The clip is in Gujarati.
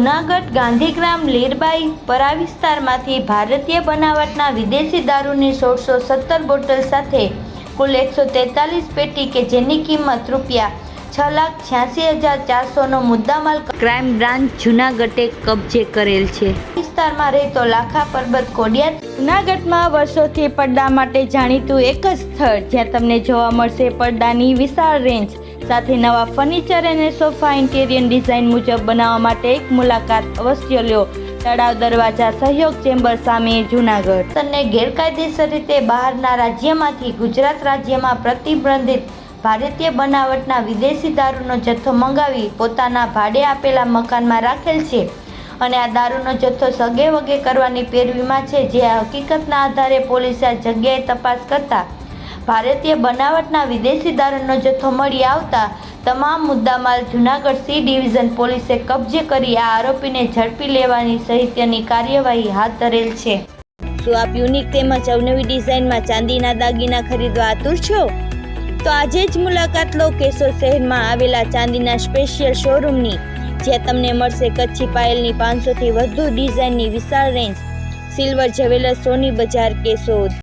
જુનાગઢ ગાંધીગ્રામ લીરબાઈ પરા વિસ્તારમાંથી ભારતીય બનાવટના વિદેશી દારૂની સોળસો સત્તર બોટલ સાથે કુલ એકસો તેતાલીસ પેટી કે જેની કિંમત રૂપિયા છ લાખ છ્યાસી હજાર ચારસોનો મુદ્દામાલ ક્રાઇમ બ્રાન્ચ જુનાગઢે કબજે કરેલ છે. વિસ્તારમાં રહેતો લાખા પર્વત કોડિયા જુનાગઢમાં વર્ષોથી પડદા માટે જાણીતું એક જ સ્થળ જ્યાં તમને જોવા મળશે પડદાની વિશાળ રેન્જ સાથે નવા ફર્નિચર અને સોફા ઇન્ટેરિયર ડિઝાઇન મુજબ બનાવવા માટે એક મુલાકાત અવશ્ય લ્યો. તળાવ દરવાજા સહયોગ ચેમ્બર સામે જુનાગઢ. તને ગેરકાયદેસર રીતે બહારના રાજ્યમાંથી ગુજરાત રાજ્યમાં પ્રતિબંધિત ભારતીય બનાવટના વિદેશી દારૂનો જથ્થો મંગાવી પોતાના ભાડે આપેલા મકાનમાં રાખેલ છે. અને આ દારૂનો જથ્થો સગે વગે કરવાની પેરવીમાં છે. જે હકીકતના આધારે પોલીસે આ જગ્યાએ તપાસ કરતા ભારતીય બનાવટના વિદેશી દારૂનો જથ્થો મળી આવતા તમામ મુદ્દામાલ જુનાગઢ સી ડિવિઝન પોલીસે કબજે કરી આ આરોપીને ઝડપી લેવાની સહિતની કાર્યવાહી હાથ ધરેલ છે. શું આપ યુનિક તેમજ અવનવી ડિઝાઇનમાં ચાંદીના દાગીના ખરીદવા આતુર છો? તો આજે જ મુલાકાત લો કેશોદ શહેરમાં આવેલા ચાંદીના સ્પેશિયલ શોરૂમની, જ્યાં તમને મળશે કચ્છી પાયલની પાંચસોથી વધુ ડિઝાઇનની વિશાળ રેન્જ, સિલ્વર જ્વેલર્સ સોની બજાર કેશોદ.